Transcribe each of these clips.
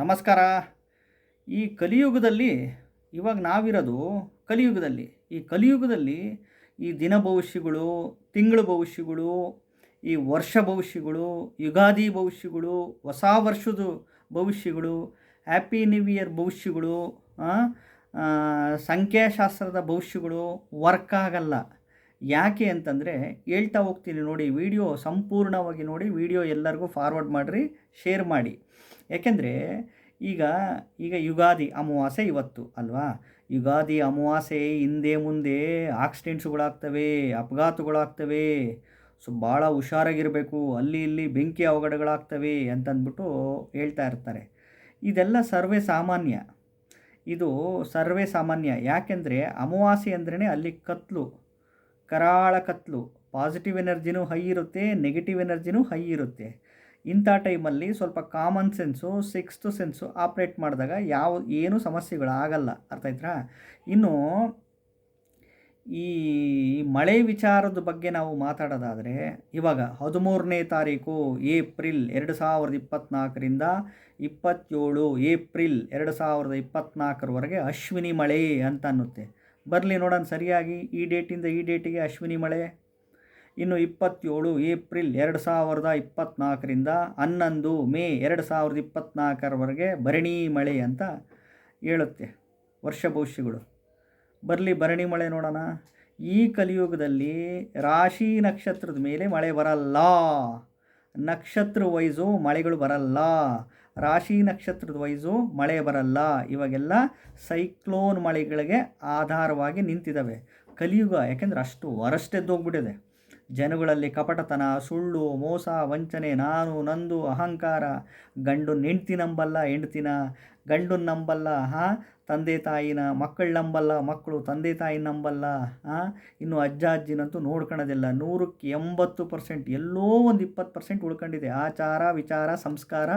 ನಮಸ್ಕಾರ. ಈ ಕಲಿಯುಗದಲ್ಲಿ ಇವಾಗ ನಾವಿರೋದು ಕಲಿಯುಗದಲ್ಲಿ. ಈ ಕಲಿಯುಗದಲ್ಲಿ ಈ ದಿನ ಭವಿಷ್ಯಗಳು, ತಿಂಗಳ ಭವಿಷ್ಯಗಳು, ಈ ವರ್ಷ ಭವಿಷ್ಯಗಳು, ಯುಗಾದಿ ಭವಿಷ್ಯಗಳು, ಹೊಸ ವರ್ಷದ ಭವಿಷ್ಯಗಳು, ಹ್ಯಾಪಿ ನ್ಯೂ ಇಯರ್ ಭವಿಷ್ಯಗಳು ಸಂಖ್ಯಾಶಾಸ್ತ್ರದ ಭವಿಷ್ಯಗಳು ವರ್ಕ್ ಆಗಲ್ಲ. ಯಾಕೆ ಅಂತಂದರೆ ಹೇಳ್ತಾ ಹೋಗ್ತೀನಿ ನೋಡಿ, ವಿಡಿಯೋ ಸಂಪೂರ್ಣವಾಗಿ ನೋಡಿ, ವಿಡಿಯೋ ಎಲ್ಲರಿಗೂ ಫಾರ್ವರ್ಡ್ ಮಾಡಿರಿ ಶೇರ್ ಮಾಡಿ. ಯಾಕೆಂದರೆ ಈಗ ಈಗ ಯುಗಾದಿ, ಅಮಾವಾಸ್ಯೆ ಇವತ್ತು ಅಲ್ವಾ? ಯುಗಾದಿ, ಅಮಾವಾಸ್ಯೆ, ಹಿಂದೆ ಮುಂದೆ ಆಕ್ಸಿಡೆಂಟ್ಸ್ಗಳಾಗ್ತವೆ, ಅಪಘಾತಗಳಾಗ್ತವೆ. ಸೊ, ಭಾಳ ಹುಷಾರಾಗಿರಬೇಕು, ಅಲ್ಲಿ ಇಲ್ಲಿ ಬೆಂಕಿ ಅವಘಡಗಳಾಗ್ತವೆ ಅಂತಂದ್ಬಿಟ್ಟು ಹೇಳ್ತಾ ಇರ್ತಾರೆ. ಇದೆಲ್ಲ ಸರ್ವೇ ಸಾಮಾನ್ಯ. ಇದು ಸರ್ವೇ ಸಾಮಾನ್ಯ. ಯಾಕೆಂದರೆ ಅಮಾವಾಸ್ಯೆ ಅಂದ್ರೇ ಅಲ್ಲಿ ಕತ್ಲು, ಕರಾಳ ಕತ್ಲು. ಪಾಸಿಟಿವ್ ಎನರ್ಜಿನೂ ಹೈ ಇರುತ್ತೆ, ನೆಗೆಟಿವ್ ಎನರ್ಜಿನೂ ಹೈ ಇರುತ್ತೆ. ಇಂಥ ಟೈಮಲ್ಲಿ ಸ್ವಲ್ಪ common sense sixth sense operate ಮಾಡಿದಾಗ ಯಾವ, ಏನೂ ಸಮಸ್ಯೆಗಳಾಗಲ್ಲ. ಅರ್ಥ ಆಯ್ತಾ? ಇನ್ನು ಈ ಮಳೆ ವಿಚಾರದ ಬಗ್ಗೆ ನಾವು ಮಾತಾಡೋದಾದರೆ, ಇವಾಗ ಹದಿಮೂರನೇ ತಾರೀಕು ಏಪ್ರಿಲ್ ಎರಡು ಸಾವಿರದ ಇಪ್ಪತ್ತ್ನಾಲ್ಕರಿಂದ ಇಪ್ಪತ್ತೇಳು ಏಪ್ರಿಲ್ ಎರಡು ಸಾವಿರದ ಇಪ್ಪತ್ತ್ನಾಲ್ಕರವರೆಗೆ ಅಶ್ವಿನಿ ಮಳೆ ಅಂತ ಅನ್ನುತ್ತೆ. ಬರಲಿ ನೋಡೋಣ ಸರಿಯಾಗಿ ಈ ಡೇಟಿಂದ ಈ ಡೇಟಿಗೆ ಅಶ್ವಿನಿ ಮಳೆ. ಇನ್ನು ಇಪ್ಪತ್ತೇಳು ಏಪ್ರಿಲ್ ಎರಡು ಸಾವಿರದ ಇಪ್ಪತ್ತ್ನಾಲ್ಕರಿಂದ ಹನ್ನೊಂದು ಮೇ ಎರಡು ಸಾವಿರದ ಇಪ್ಪತ್ತ್ನಾಲ್ಕರವರೆಗೆ ಭರಣಿ ಮಳೆ ಅಂತ ಹೇಳುತ್ತೆ ವರ್ಷ ಭವಿಷ್ಯಗಳು ಬರಲಿ ಭರಣಿ ಮಳೆ ನೋಡೋಣ. ಈ ಕಲಿಯುಗದಲ್ಲಿ ರಾಶಿ ನಕ್ಷತ್ರದ ಮೇಲೆ ಮಳೆ ಬರಲ್ಲ. ನಕ್ಷತ್ರ ವೈಸು ಮಳೆಗಳು ಬರಲ್ಲ. ರಾಶಿ ನಕ್ಷತ್ರದ ವೈಸು ಮಳೆ ಬರಲ್ಲ. ಇವಾಗೆಲ್ಲ ಸೈಕ್ಲೋನ್ ಮಳೆಗಳಿಗೆ ಆಧಾರವಾಗಿ ನಿಂತಿದ್ದಾವೆ. ಕಲಿಯುಗ ಯಾಕೆಂದರೆ ಅಷ್ಟು ವರಷ್ಟೆದ್ದೋಗ್ಬಿಟ್ಟಿದೆ ಜನಗಳಲ್ಲಿ ಕಪಟತನ, ಸುಳ್ಳು, ಮೋಸ, ವಂಚನೆ, ನಾನು, ನಂದು, ಅಹಂಕಾರ. ಗಂಡು ಹೆಂಡ್ತಿ ನಂಬಲ್ಲ, ಹೆಂಡ್ತಿನ. ಗಂಡು ನಂಬಲ್ಲ ಹಾಂ ತಂದೆ ತಾಯಿನ. ಮಕ್ಕಳು ನಂಬಲ್ಲ, ಮಕ್ಕಳು ತಂದೆ ತಾಯಿ ನಂಬಲ್ಲ ಹಾಂ ಇನ್ನು ಅಜ್ಜ, ಅಜ್ಜಿನಂತೂ ನೋಡ್ಕೊಳೋದಿಲ್ಲ ನೂರಕ್ಕೆ ಎಂಬತ್ತು ಪರ್ಸೆಂಟ್, ಎಲ್ಲೋ ಒಂದು ಇಪ್ಪತ್ತು ಪರ್ಸೆಂಟ್ ಉಳ್ಕೊಂಡಿದೆ. ಆಚಾರ, ವಿಚಾರ, ಸಂಸ್ಕಾರ,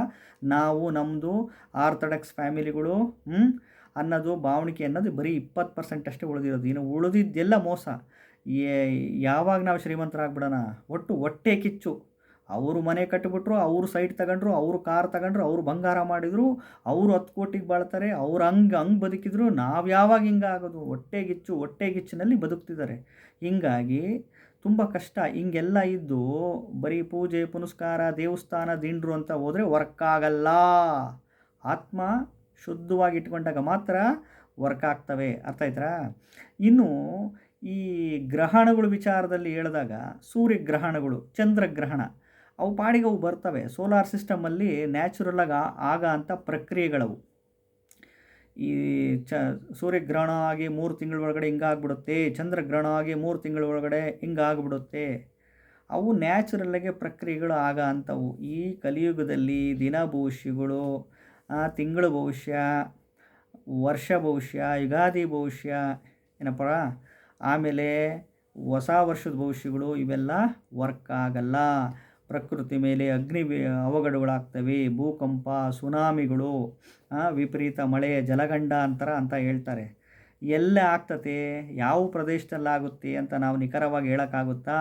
ನಾವು ನಮ್ಮದು ಆರ್ಥಡಕ್ಸ್ ಫ್ಯಾಮಿಲಿಗಳು ಹ್ಞೂ ಅನ್ನೋದು, ಭಾವಣಿಕೆ ಅನ್ನೋದು ಬರೀ ಇಪ್ಪತ್ತು ಪರ್ಸೆಂಟ್ ಅಷ್ಟೇ ಉಳಿದಿರೋದು. ಇನ್ನು ಉಳಿದಿದ್ದೆಲ್ಲ ಮೋಸ. ಯಾವಾಗ ನಾವು ಶ್ರೀಮಂತರಾಗ್ಬಿಡೋಣ? ಒಟ್ಟು ಹೊಟ್ಟೆ ಕಿಚ್ಚು. ಅವರು ಮನೆ ಕಟ್ಟಿಬಿಟ್ರು ಅವರು ಸೈಟ್ ತಗೊಂಡ್ರು, ಅವರು ಕಾರ್ ತಗೊಂಡ್ರು, ಅವರು ಬಂಗಾರ ಮಾಡಿದರು, ಅವರು ಹತ್ತು ಕೋಟಿಗೆ ಬಾಳ್ತಾರೆ, ಅವ್ರು ಹಂಗೆ ಹಂಗೆ ಬದುಕಿದ್ರು, ನಾವು ಯಾವಾಗ ಹಿಂಗೆ ಆಗೋದು? ಹೊಟ್ಟೆ ಗಿಚ್ಚು ಹೊಟ್ಟೆ ಗಿಚ್ಚಿನಲ್ಲಿ ಬದುಕ್ತಿದ್ದಾರೆ. ಹೀಗಾಗಿ ತುಂಬ ಕಷ್ಟ. ಹಿಂಗೆಲ್ಲ ಇದ್ದು ಬರೀ ಪೂಜೆ, ಪುನಸ್ಕಾರ, ದೇವಸ್ಥಾನ, ದಿಂಡ್ರು ಅಂತ ಹೋದರೆ ವರ್ಕ್ ಆಗಲ್ಲ. ಆತ್ಮ ಶುದ್ಧವಾಗಿ ಇಟ್ಕೊಂಡಾಗ ಮಾತ್ರ ವರ್ಕ್ ಆಗ್ತವೆ. ಅರ್ಥ ಆಯ್ತಾ ಇನ್ನು ಈ ಗ್ರಹಣಗಳು ವಿಚಾರದಲ್ಲಿ ಹೇಳಿದಾಗ ಸೂರ್ಯಗ್ರಹಣಗಳು, ಚಂದ್ರಗ್ರಹಣ, ಅವು ಪಾಡಿಗೆ ಅವು ಬರ್ತವೆ. ಸೋಲಾರ್ ಸಿಸ್ಟಮಲ್ಲಿ ನ್ಯಾಚುರಲಾಗಿ ಆಗ ಅಂಥ ಪ್ರಕ್ರಿಯೆಗಳವು. ಈ ಚ, ಸೂರ್ಯಗ್ರಹಣ ಆಗಿ ಮೂರು ತಿಂಗಳ ಒಳಗಡೆ ಹಿಂಗಾಗ್ಬಿಡುತ್ತೆ ಚಂದ್ರಗ್ರಹಣ ಆಗಿ ಮೂರು ತಿಂಗಳ ಒಳಗಡೆ ಹಿಂಗಾಗ್ಬಿಡುತ್ತೆ ಅವು ನ್ಯಾಚುರಲ್ಲಾಗೆ ಪ್ರಕ್ರಿಯೆಗಳು ಆಗ ಅಂಥವು ಈ ಕಲಿಯುಗದಲ್ಲಿ ದಿನ ಭವಿಷ್ಯಗಳು ತಿಂಗಳ ಭವಿಷ್ಯ, ವರ್ಷ ಭವಿಷ್ಯ, ಯುಗಾದಿ ಭವಿಷ್ಯ, ಏನಪ್ಪ? ಆಮೇಲೆ ಹೊಸ ವರ್ಷದ ಭವಿಷ್ಯಗಳು ಇವೆಲ್ಲ ವರ್ಕ್ ಆಗಲ್ಲ. ಪ್ರಕೃತಿ ಮೇಲೆ ಅಗ್ನಿ ಅವಘಡಗಳಾಗ್ತವೆ. ಭೂಕಂಪ, ಸುನಾಮಿಗಳು ವಿಪರೀತ ಮಳೆ, ಜಲಗಂಡಾಂತರ ಅಂತ ಹೇಳ್ತಾರೆ. ಎಲ್ಲ ಆಗ್ತತೆ, ಯಾವ ಪ್ರದೇಶದಲ್ಲಾಗುತ್ತೆ ಅಂತ ನಾವು ನಿಖರವಾಗಿ ಹೇಳೋಕ್ಕಾಗುತ್ತಾ?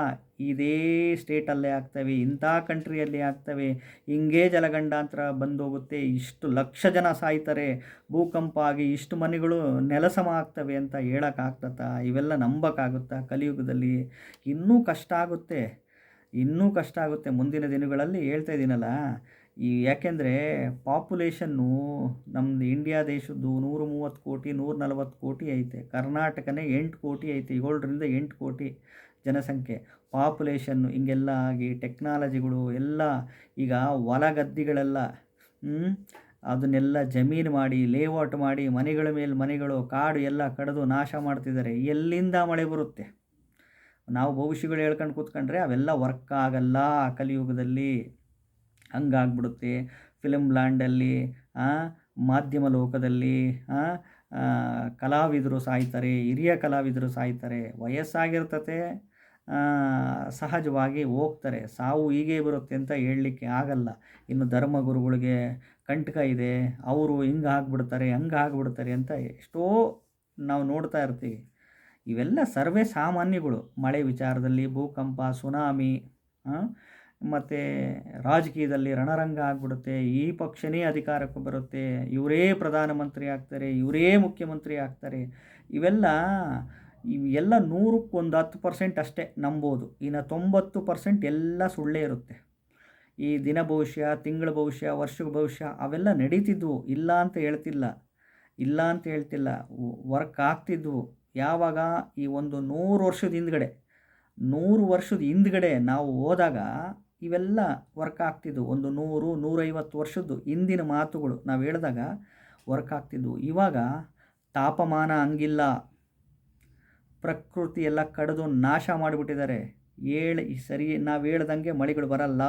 ಇದೇ ಸ್ಟೇಟಲ್ಲೇ ಆಗ್ತವೆ, ಇಂಥ ಕಂಟ್ರಿಯಲ್ಲಿ ಆಗ್ತವೆ. ಹಿಂಗೇ ಜಲಗಂಡಾಂತರ ಬಂದೋಗುತ್ತೆ, ಇಷ್ಟು ಲಕ್ಷ ಜನ ಸಾಯ್ತಾರೆ ಭೂಕಂಪ ಆಗಿ ಇಷ್ಟು ಮನೆಗಳು ನೆಲಸಮ ಆಗ್ತವೆ ಅಂತ ಹೇಳೋಕ್ಕಾಗ್ತತಾ ಇವೆಲ್ಲ ನಂಬಕ್ಕಾಗುತ್ತಾ ಕಲಿಯುಗದಲ್ಲಿ? ಇನ್ನೂ ಕಷ್ಟ ಆಗುತ್ತೆ, ಇನ್ನೂ ಕಷ್ಟ ಆಗುತ್ತೆ. ಮುಂದಿನ ದಿನಗಳಲ್ಲಿ ಹೇಳ್ತಾ ಇದ್ದೀನಲ್ಲ ಈ ಯಾಕೆಂದರೆ ಪಾಪ್ಯುಲೇಷನ್ನು ನಮ್ಮದು ಇಂಡಿಯಾ ದೇಶದ್ದು ನೂರು ಮೂವತ್ತು ಕೋಟಿ ನೂರ ನಲವತ್ತು ಕೋಟಿ ಐತೆ. ಕರ್ನಾಟಕನೇ ಎಂಟು ಕೋಟಿ ಐತೆ. ಏಳರಿಂದ ಎಂಟು ಕೋಟಿ ಜನಸಂಖ್ಯೆ. ಪಾಪ್ಯುಲೇಷನ್ನು ಹಿಂಗೆಲ್ಲ ಆಗಿ ಟೆಕ್ನಾಲಜಿಗಳು ಎಲ್ಲ ಈಗ ಹೊಲ ಗದ್ದಿಗಳೆಲ್ಲ ಅದನ್ನೆಲ್ಲ ಜಮೀನು ಮಾಡಿ ಲೇಔಟ್ ಮಾಡಿ, ಮನೆಗಳ ಮೇಲೆ ಮನೆಗಳು, ಕಾಡು ಎಲ್ಲ ಕಡಿದು ನಾಶ ಮಾಡ್ತಿದ್ದಾರೆ. ಎಲ್ಲಿಂದ ಮಳೆ ಬರುತ್ತೆ? ನಾವು ಭವಿಷ್ಯಗಳು ಹೇಳ್ಕೊಂಡು ಕೂತ್ಕೊಂಡ್ರೆ ಅವೆಲ್ಲ ವರ್ಕ್ ಆಗಲ್ಲ ಕಲಿಯುಗದಲ್ಲಿ. ಹಂಗಾಗ್ಬಿಡುತ್ತೆ. ಫಿಲಮ್ ಲ್ಯಾಂಡಲ್ಲಿ ಮಾಧ್ಯಮ ಲೋಕದಲ್ಲಿ ಕಲಾವಿದರು ಸಾಯ್ತಾರೆ, ಹಿರಿಯ ಕಲಾವಿದರು ಸಾಯ್ತಾರೆ, ವಯಸ್ಸಾಗಿರ್ತತೆ ಸಹಜವಾಗಿ ಹೋಗ್ತಾರೆ. ಸಾವು ಹೀಗೆ ಬರುತ್ತೆ ಅಂತ ಹೇಳಲಿಕ್ಕೆ ಆಗಲ್ಲ. ಇನ್ನು ಧರ್ಮಗುರುಗಳಿಗೆ ಕಂಟಕ ಇದೆ, ಅವರು ಹಿಂಗೆ ಆಗ್ಬಿಡ್ತಾರೆ, ಹಂಗೆ ಆಗ್ಬಿಡ್ತಾರೆ ಅಂತ ಎಷ್ಟೋ ನಾವು ನೋಡ್ತಾ ಇರ್ತೀವಿ. ಇವೆಲ್ಲ ಸರ್ವೇ ಸಾಮಾನ್ಯಗಳು. ಮಳೆ ವಿಚಾರದಲ್ಲಿ ಭೂಕಂಪ, ಸುನಾಮಿ ಮತ್ತು ರಾಜಕೀಯದಲ್ಲಿ ರಣರಂಗ ಆಗ್ಬಿಡುತ್ತೆ, ಈ ಪಕ್ಷನೇ ಅಧಿಕಾರಕ್ಕೆ ಬರುತ್ತೆ, ಇವರೇ ಪ್ರಧಾನಮಂತ್ರಿ ಆಗ್ತಾರೆ, ಇವರೇ ಮುಖ್ಯಮಂತ್ರಿ ಆಗ್ತಾರೆ, ಇವೆಲ್ಲ ಇವೆಲ್ಲ ನೂರಕ್ಕೆ ಒಂದು ಹತ್ತು ಪರ್ಸೆಂಟ್ ಅಷ್ಟೇ ನಂಬೋದು, ಇನ್ನು ತೊಂಬತ್ತು ಪರ್ಸೆಂಟ್ ಎಲ್ಲ ಸುಳ್ಳೇ ಇರುತ್ತೆ. ಈ ದಿನ ಭವಿಷ್ಯ, ತಿಂಗಳ ಭವಿಷ್ಯ ವರ್ಷದ ಭವಿಷ್ಯ ಅವೆಲ್ಲ ನಡೀತಿದ್ವು, ಇಲ್ಲ ಅಂತ ಹೇಳ್ತಿಲ್ಲ, ಇಲ್ಲ ಅಂತ ಹೇಳ್ತಿಲ್ಲ, ವರ್ಕ್ ಆಗ್ತಿದ್ವು, ಯಾವಾಗ ಈ ಒಂದು ನೂರು ವರ್ಷದ ಹಿಂದ್ಗಡೆ, ನೂರು ವರ್ಷದ ಹಿಂದ್ಗಡೆ ನಾವು ಹೋದಾಗ ಇವೆಲ್ಲ ವರ್ಕ್ ಆಗ್ತಿದ್ವು. ಒಂದು ನೂರು, ನೂರೈವತ್ತು ವರ್ಷದ್ದು ಹಿಂದಿನ ಮಾತುಗಳು. ನಾವು ಹೇಳಿದಾಗ ವರ್ಕ್ ಆಗ್ತಿದ್ವು. ಇವಾಗ ತಾಪಮಾನ ಹಂಗಿಲ್ಲ. ಪ್ರಕೃತಿ ಎಲ್ಲ ಕಡಿದು ನಾಶ ಮಾಡಿಬಿಟ್ಟಿದ್ದಾರೆ. ಹೇಳಿ ಸರಿ ನಾವು ಹೇಳ್ದಂಗೆ ಮಳೆಗಳು ಬರಲ್ಲ.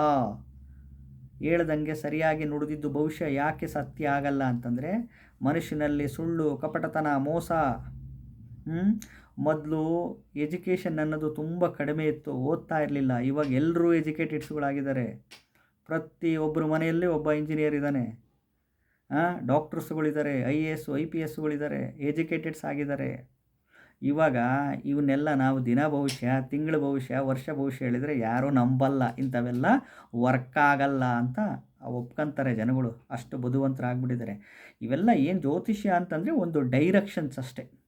ಹೇಳ್ದಂಗೆ ಸರಿಯಾಗಿ ನುಡಿದಿದ್ದು ಭವಿಷ್ಯ ಯಾಕೆ ಸತ್ಯ ಆಗಲ್ಲ ಅಂತಂದರೆ ಮನುಷ್ಯನಲ್ಲಿ ಸುಳ್ಳು, ಕಪಟತನ, ಮೋಸ ಮೊದಲು ಎಜುಕೇಷನ್ ಅನ್ನೋದು ತುಂಬ ಕಡಿಮೆ ಇತ್ತು, ಓದ್ತಾ ಇರಲಿಲ್ಲ. ಇವಾಗ ಎಲ್ಲರೂ ಎಜುಕೇಟೆಡ್ಸ್ಗಳಾಗಿದ್ದಾರೆ. ಪ್ರತಿಯೊಬ್ಬರ ಮನೆಯಲ್ಲಿ ಒಬ್ಬ ಇಂಜಿನಿಯರ್ ಇದ್ದಾನೆ. ಡಾಕ್ಟರ್ಸ್ಗಳಿದ್ದಾರೆ I A S I P ಎಸ್ಗಳಿದ್ದಾರೆ educateds ಆಗಿದ್ದಾರೆ. ಇವಾಗ ಇವನ್ನೆಲ್ಲ ನಾವು ದಿನ ಭವಿಷ್ಯ, ತಿಂಗಳ ಭವಿಷ್ಯ, ವರ್ಷ ಭವಿಷ್ಯ ಹೇಳಿದರೆ ಯಾರೂ ನಂಬಲ್ಲ. ಇಂಥವೆಲ್ಲ ವರ್ಕ್ ಆಗಲ್ಲ ಅಂತ ಒಪ್ಕೊಂತಾರೆ ಜನಗಳು. ಅಷ್ಟು ಬುದ್ಧಿವಂತರಾಗ್ಬಿಟ್ಟಿದ್ದಾರೆ. ಇವೆಲ್ಲ ಏನು ಜ್ಯೋತಿಷ್ಯ ಅಂತಂದರೆ ಒಂದು ಡೈರೆಕ್ಷನ್ಸ್ ಅಷ್ಟೇ.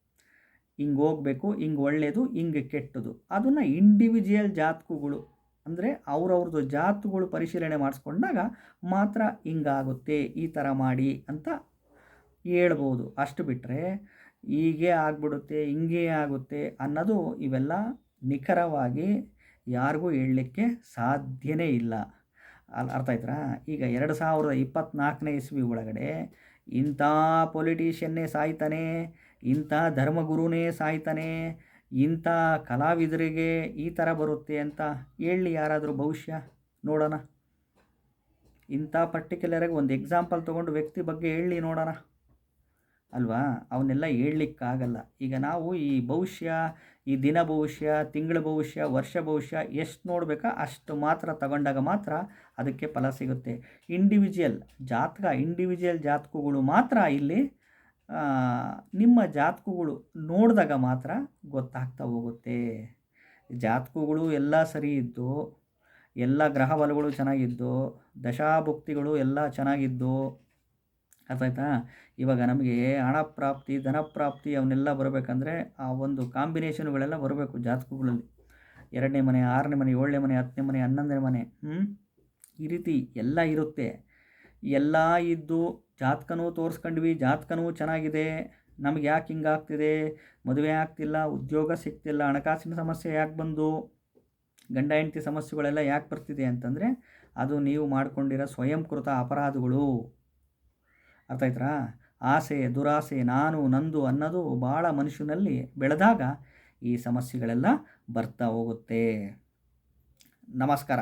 ಹಿಂಗೆ ಹೋಗಬೇಕು, ಹಿಂಗೆ ಒಳ್ಳೆಯದು ಹಿಂಗೆ ಕೆಟ್ಟದು. ಅದನ್ನು ಇಂಡಿವಿಜುವಲ್ ಜಾತಕಗಳು, ಅಂದರೆ ಅವ್ರವ್ರದ್ದು ಜಾತುಗಳು ಪರಿಶೀಲನೆ ಮಾಡಿಸ್ಕೊಂಡಾಗ ಮಾತ್ರ ಹಿಂಗಾಗುತ್ತೆ, ಈ ಥರ ಮಾಡಿ ಅಂತ ಹೇಳ್ಬೋದು. ಅಷ್ಟು ಬಿಟ್ಟರೆ ಹೀಗೆ ಆಗ್ಬಿಡುತ್ತೆ, ಹಿಂಗೆ ಆಗುತ್ತೆ ಅನ್ನೋದು ಇವೆಲ್ಲ ನಿಖರವಾಗಿ ಯಾರಿಗೂ ಹೇಳಲಿಕ್ಕೆ ಸಾಧ್ಯನೇ ಇಲ್ಲ. ಅಲ್ಲಿ ಅರ್ಥ ಆಯ್ತಾ ಈಗ ಎರಡು ಸಾವಿರದ ಇಪ್ಪತ್ತ್ನಾಲ್ಕನೇ ಇಸ್ವಿ ಒಳಗಡೆ ಇಂಥ ಪೊಲಿಟೀಷಿಯನ್ನೇ ಸಾಯ್ತಾನೆ ಇಂಥ ಧರ್ಮಗುರುನೇ ಸಾಯ್ತಾನೆ, ಇಂಥ ಕಲಾವಿದರಿಗೆ ಈ ಥರ ಬರುತ್ತೆ ಅಂತ ಹೇಳಿ ಯಾರಾದರೂ ಭವಿಷ್ಯ ನೋಡೋಣ. ಇಂಥ ಪರ್ಟಿಕ್ಯುಲರಾಗಿ ಒಂದು ಎಕ್ಸಾಂಪಲ್ ತೊಗೊಂಡು ವ್ಯಕ್ತಿ ಬಗ್ಗೆ ಹೇಳಿ ನೋಡೋಣ. ಅಲ್ವಾ? ಅವನ್ನೆಲ್ಲ ಹೇಳಲಿಕ್ಕಾಗಲ್ಲ. ಈಗ ನಾವು ಈ ಭವಿಷ್ಯ, ಈ ದಿನ ಭವಿಷ್ಯ, ತಿಂಗಳ ಭವಿಷ್ಯ, ವರ್ಷ ಭವಿಷ್ಯ ಎಷ್ಟು ನೋಡಬೇಕಾ ಅಷ್ಟು ಮಾತ್ರ ತಗೊಂಡಾಗ ಮಾತ್ರ ಅದಕ್ಕೆ ಫಲ ಸಿಗುತ್ತೆ. ಇಂಡಿವಿಜುವಲ್ ಜಾತಕ ಇಂಡಿವಿಜುವಲ್ ಜಾತಕಗಳು ಮಾತ್ರ ಇಲ್ಲಿ ನಿಮ್ಮ ಜಾತಕಗಳು ನೋಡಿದಾಗ ಮಾತ್ರ ಗೊತ್ತಾಗ್ತಾ ಹೋಗುತ್ತೆ. ಜಾತಕಗಳು ಎಲ್ಲ ಸರಿ ಇದ್ದು, ಎಲ್ಲ ಗ್ರಹ ಬಲಗಳು ಚೆನ್ನಾಗಿದ್ದು, ದಶಾಭುಕ್ತಿಗಳು ಎಲ್ಲ ಚೆನ್ನಾಗಿದ್ದು ಅರ್ಥ ಆಯ್ತಾ ಇವಾಗ ನಮಗೆ ಹಣ ಪ್ರಾಪ್ತಿ, ಧನ ಪ್ರಾಪ್ತಿ ಅವನ್ನೆಲ್ಲ ಬರಬೇಕಂದ್ರೆ ಆ ಒಂದು ಕಾಂಬಿನೇಷನ್ಗಳೆಲ್ಲ ಬರಬೇಕು ಜಾತಕಗಳಲ್ಲಿ. ಎರಡನೇ ಮನೆ, ಆರನೇ ಮನೆ, ಏಳನೇ ಮನೆ, ಹತ್ತನೇ ಮನೆ, ಹನ್ನೊಂದನೇ ಮನೆ ಹ್ಞೂ ಈ ರೀತಿ ಎಲ್ಲ ಇರುತ್ತೆ. ಎಲ್ಲ ಇದ್ದು ಜಾತಕನೂ ತೋರಿಸ್ಕೊಂಡ್ವಿ, ಜಾತಕನೂ ಚೆನ್ನಾಗಿದೆ. ನಮ್ಗೆ ಯಾಕೆ ಹಿಂಗಾಗ್ತಿದೆ? ಮದುವೆ ಆಗ್ತಿಲ್ಲ, ಉದ್ಯೋಗ ಸಿಗ್ತಿಲ್ಲ, ಹಣಕಾಸಿನ ಸಮಸ್ಯೆ ಯಾಕೆ ಬಂದು? ಗಂಡ, ಹೆಂಡತಿ ಸಮಸ್ಯೆಗಳೆಲ್ಲ ಯಾಕೆ ಬರ್ತಿದೆ ಅಂತಂದರೆ, ಅದು ನೀವು ಮಾಡಿಕೊಂಡಿರೋ ಸ್ವಯಂಕೃತ ಅಪರಾಧಗಳು. ಅರ್ಥ ಆಯ್ತಾ ಆಸೆ, ದುರಾಸೆ, ನಾನು, ನಂದು ಅನ್ನೋದು ಭಾಳ ಮನುಷ್ಯನಲ್ಲಿ ಬೆಳೆದಾಗ ಈ ಸಮಸ್ಯೆಗಳೆಲ್ಲ ಬರ್ತಾ ಹೋಗುತ್ತೆ. ನಮಸ್ಕಾರ.